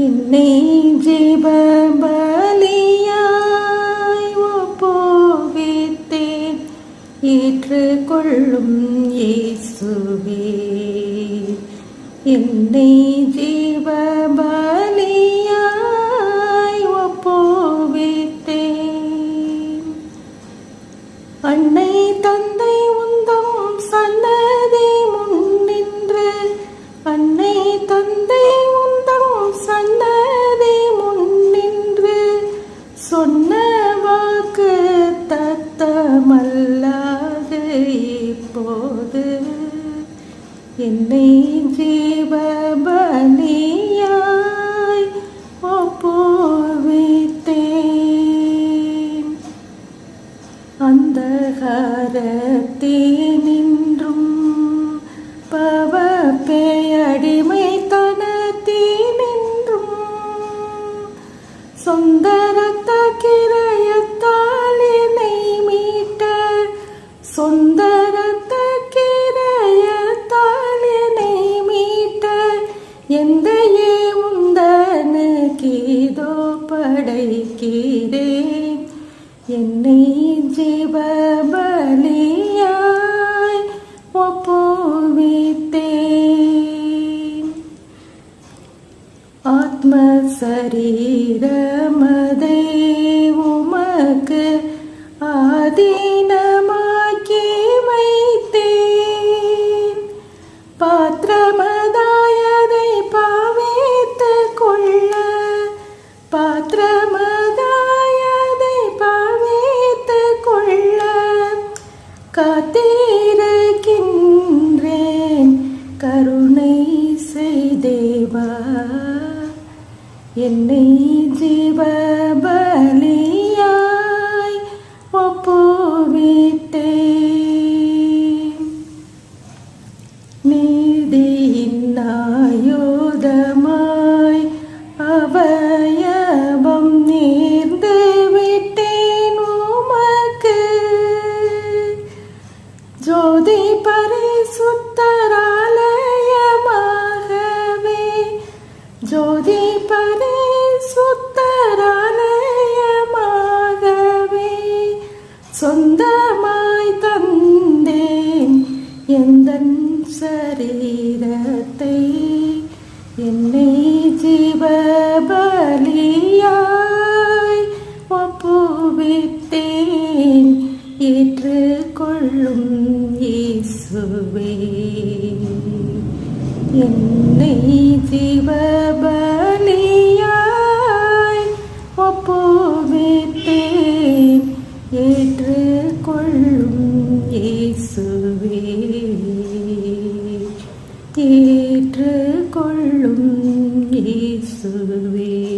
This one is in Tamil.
என்னை ஜீவபலியாய் ஒப்புவித்தேன் ஏற்றுக்கொள்ளும் இயேசுவே. என்னை ஜீவபலியாய் ஒப்புவித்தேன் அன்னை தந்தை என்னை ஜீவபலியாய் ஒப்புவித்தேன். அந்தகாரத்தேனின்றும் நின்று எந்த உந்தனுக்கீதோ படைக்கிறேன் என்னை ஜீவபலியாய் ஒப்புவித்தேன் ஆத்ம சரீரமதை மாத்திரமதாயதை பாவித்து கொள்ள காத்திருக்கின்றேன். கருணை செய்தேவா என்னை ஜீவபலியாய் ஜோதி பரிசுத்தராலயமாகவே. ஜோதி பரிசுத்தராலயமாகவே. சொந்தமாய் தந்தேன் எந்த சரீரத்தை. என்னை ஜீவபலியாய் ஒப்புவித்தேன். ஏற்றுக்கொள்ளும் உன்னை ஜீவபலியாய் ஒப்புவித்தேன். ஏற்றுக்கொள்ளும் இயேசுவே. ஏற்றுக்கொள்ளும் இயேசுவே.